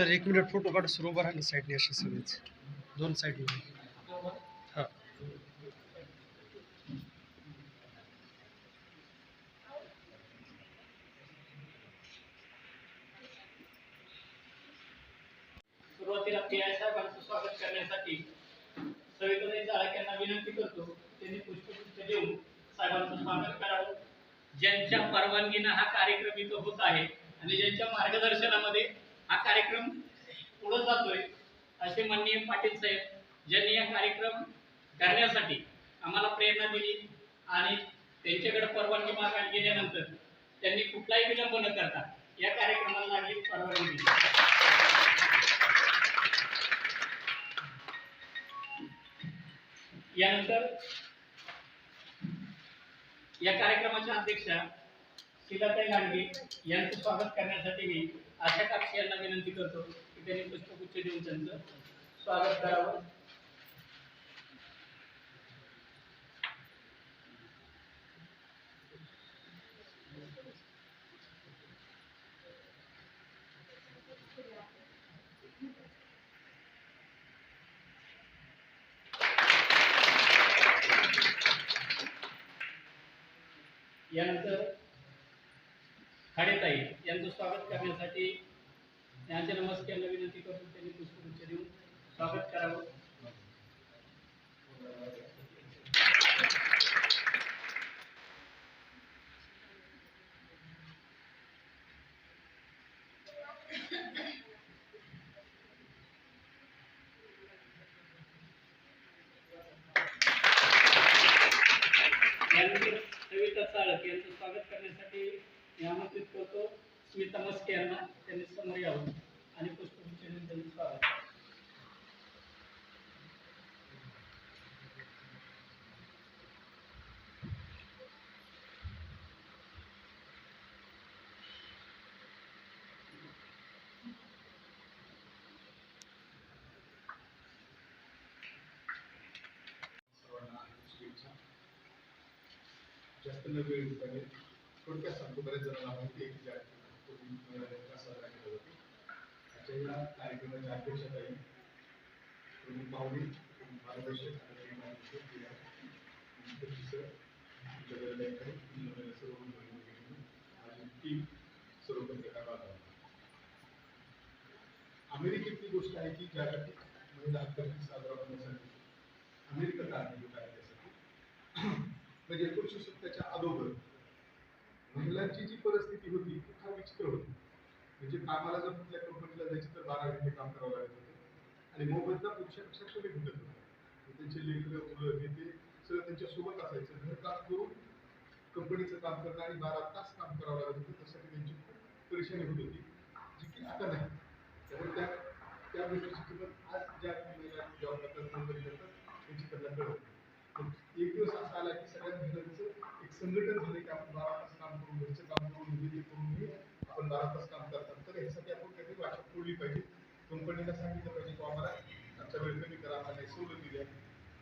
Sir एक minute photo काढ sir उभं राहिलं साईडने असे सगळेच. दोन साईडने हां. सुरुवातीला पी आय साहेबांचं स्वागत करण्यासाठी सविताई जाळक यांना विनंती करतो त्यांनी पुष्पगुच्छ देऊन साहेबांचं स्वागत करावं. ज्यांच्या परवानगीनं हा कार्यक्रम इथं होत आहे आणि ज्यांच्या मार्गदर्शनामध्ये हा कार्यक्रम पुढे जातोय असे माननीय पाटील साहेब ज्यांनी हा कार्यक्रम करण्यासाठी आम्हाला प्रेरणा दिली आणि त्यांच्याकडे परवानगी मागायला गेल्यानंतर त्यांनी कुठलाही विलंब न करता या कार्यक्रमाला आम्ही परवानगी दिली. यानंतर या कार्यक्रमाच्या अध्यक्षा शिलाताई लांडगे यांचं स्वागत करण्यासाठी मी आशा कापशी यांना विनंती करतो की त्यांनी पुष्पगुच्छ देऊन त्यांचं स्वागत करावं. यानंतर खाडेताई यांचं स्वागत करण्यासाठी यांच्या नमस्कार विनंती करून त्यांनी पुष्पगुच्छ देऊन स्वागत करावं. यानंतर सविता चाळक यांचं स्वागत करण्यासाठी मी आमंत्रित करतो स्मिता मस्के यांना त्यांनी समोर यावं. आणि पुष्पगुच्छ त्यांनी स्वागत. जास्त न वेळ थोडक्यात सांगतो बऱ्याच जणांना माहिती आहे की ज्या पूर्वी मेळाव्याचा साजरा केला जातो आजच्या या कार्यक्रमाच्या अध्यक्षताई प्रमुख पाहुणे मार्गदर्शक अमेरिकेतली गोष्ट आहे की जागतिक महिला हक्क दिन साजरा होण्यासाठी अमेरिका कारणीभूत आहे. त्यासाठी म्हणजे एकोणीसशे सत्तरच्या अगोदर महिलांची जी परिस्थिती होती ती फार विचित्र होती. म्हणजे कामाला जर कुठल्या कंपनीला जायचं तर बारा घंटे काम करावं लागत होतं. आणि मोबदला पुरुषापेक्षा कमी भेटत होता. त्यांचे लेकर मुलं हे ते सगळं त्यांच्यासोबत असायचं. घर काम करून कंपनीचं काम करणं आणि बारा तास काम करावं लागत होतं. त्यासाठी त्यांची खूप परेशानी होत होती. जी की आता नाही. त्यामुळे त्या त्या गोष्टीची किंमत आज ज्या महिला जॉब करतात नोकरी करतात त्यांची त्यांना कळत एक दिवस असा आला की सगळ्या महिलांचं एक संघटन झालं की आपण बारा तास काम करून घरचं काम करून हे ते करून हे आपण बारा तास काम करतात तर ह्यासाठी आपण काहीतरी भाषा फोडली पाहिजे कंपनीला सांगितलं पाहिजे की आम्हाला आमचा वेळ कमी करा आम्हाला काही सवलत दिल्या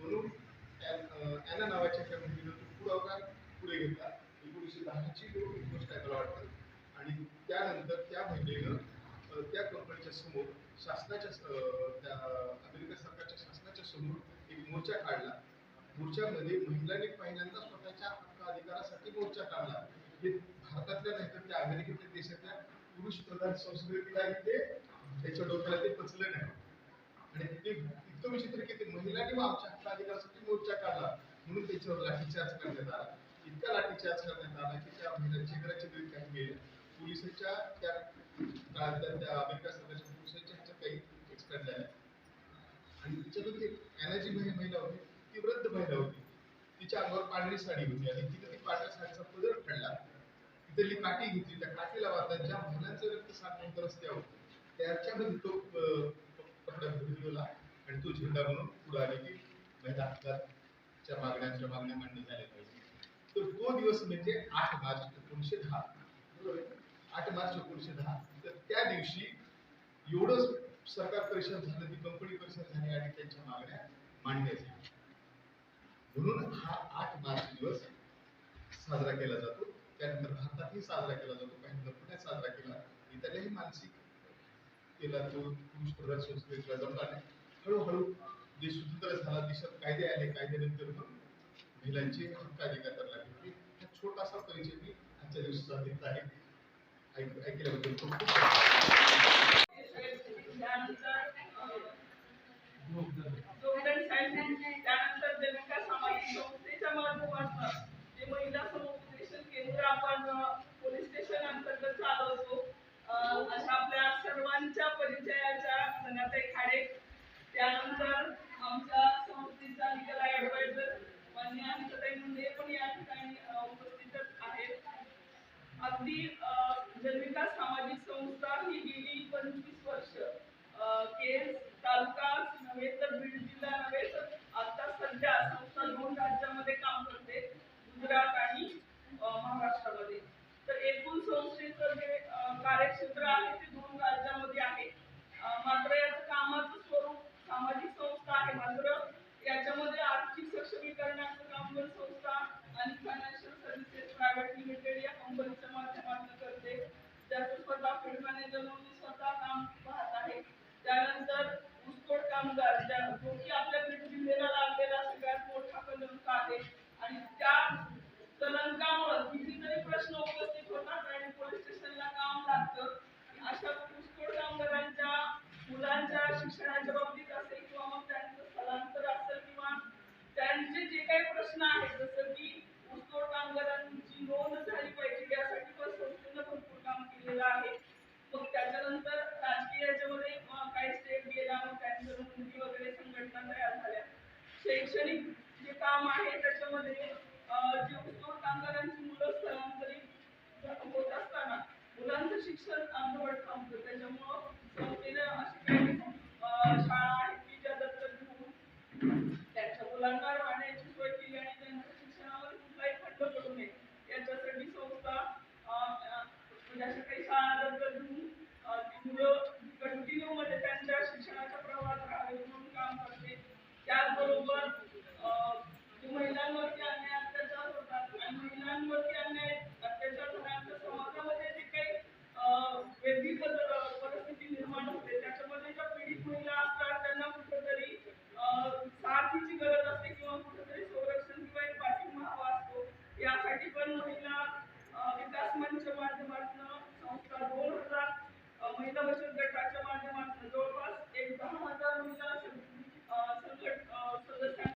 म्हणून अॅना नावाच्या एका महिलेनं तो पुढाकार पुढे घेतला एकोणीसशे दहाची गोष्ट मला वाटतं? आणि त्यानंतर त्या महिलेनं त्या कंपनीच्या समोर शासनाच्या त्या अमेरिका सरकारच्या शासनाच्या समोर एक मोर्चा काढला. मोर्चामध्ये महिलांनी पहिल्यांदा स्वतःच्या हक्क अधिकारासाठी मोर्चा काढला. हे भारतातल्या नाही तर त्या अमेरिकेतल्या देशातल्या पुरुष प्रधान संस्कृतीला ते त्याच्या डोक्याला ते पचलं नाही. आणि ते इतकं विचित्र की ते महिलांनी आमच्या हक्क अधिकारासाठी मोर्चा काढला. म्हणून त्याच्यावर लाठीचार्ज करण्यात आला. इतका लाठीचार्ज करण्यात आला की त्या महिलांच्या घराच्या घरी काही गेले पोलिसांच्या त्या त्या- अमेरिका सरकारच्या पोलिसांच्या ह्याच्या काही एक्सपायर झाल्या आणि तिच्यातून ती एनर्जी महिला महिला होती ती वृद्ध महिला होती. तिच्या अंगावर पांढरी साडी होती आणि तिने ती पांढऱ्या साडीचा पदर काढला तिथली काठी घेतली. त्या काठीला वाहतात ज्या महिलांचं रक्त साठवून रस्त्यावर त्याच्यामध्ये तो अं, कपडा आणि तो झेंडा म्हणून पुढे आले की महिला हक्काच्या मागण्यांच्या मागण्या मान्य झाल्या पाहिजे. तर तो दिवस म्हणजे आठ मार्च एकोणीसशे दहा. आठ मार्च एकोणीसशे दहा. तर त्या दिवशी एवढंच सरकार परिषद झालं ती कंपनी परिषद झाली आणि त्यांच्या मागण्या मान्य झाल्या. म्हणून हा आठ मार्च दिवस साजरा केला जातो. त्यानंतर भारतातही साजरा केला जातो. काही पुण्यात साजरा केला इतरही मानसिक केला तो पुरुष प्रधान संस्कृतीला जमला नाही हळूहळू जे स्वतंत्र झाला. देशात कायदे आले कायद्यानंतर मग महिलांचे हक्क अधिकार छोटासा परिचय मी आजच्या दिवसाचा देत आहे. ऐकल्याबद्दल खूप त्यानंतर माध्यमातून महिला समुपदेशन केंद्र आपण केस तालुकाच नव्हे तर बीड जिल्हा नव्हे तर आता सध्या संस्था दोन राज्यामध्ये काम करते गुजरात आणि महाराष्ट्रामध्ये. तर एकूण संस्थेचं जे कार्यक्षेत्र आहे ते दोन राज्यामध्ये आहे. मात्र याचं कामाचं स्वरूप सामाजिक संस्था आहे मात्र याच्यामध्ये आर्थिक should overcome the vision wall.